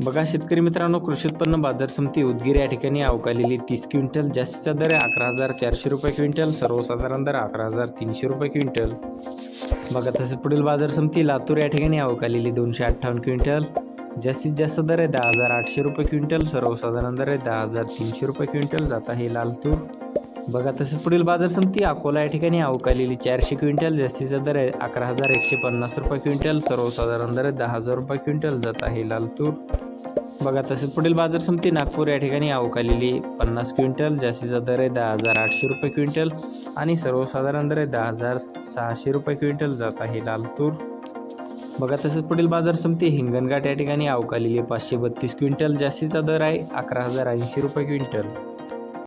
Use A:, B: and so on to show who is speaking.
A: बघा शेतकरी मित्रांनो कृषी उत्पन्न बाजार समिती उदगीर या ठिकाणी अवकालेली तीस क्विंटल जास्तीचा दर आहे अकरा हजार चारशे रुपये क्विंटल सर्वसाधारण दर अकरा हजार तीनशे रुपये क्विंटल. बघा तसेच पुढील बाजार समिती लातूर या ठिकाणी अवकालेली दोनशे अठ्ठावन्न क्विंटल जास्तीत जास्त दर आहे दहा हजार आठशे रुपये क्विंटल सर्वसाधारण दर आहे दहा हजार तीनशे रुपये क्विंटल जात आहे लालतूर. बघा तसंच पुढील बाजार समिती अकोला या ठिकाणी अवकालेली चारशे क्विंटल जास्तीचा दर आहे अकरा हजार एकशे पन्नास रुपये क्विंटल सर्वसाधारण दर आहे दहा हजार रुपये क्विंटल जात आहे लाल तूर. बघा तसेच पुढील बाजार समिती नागपूर या ठिकाणी अवकालेली पन्नास क्विंटल जास्तीचा दर आहे दहा हजार आठशे रुपये क्विंटल आणि सर्वसाधारण दर आहे दहा हजार सहाशे रुपये क्विंटल जात आहे लाल तूर. बघा तसेच पुढील बाजार समिती हिंगणघाट या ठिकाणी अवकालेली पाचशे बत्तीस क्विंटल जास्तीचा दर आहे अकरा हजार ऐंशी रुपये क्विंटल.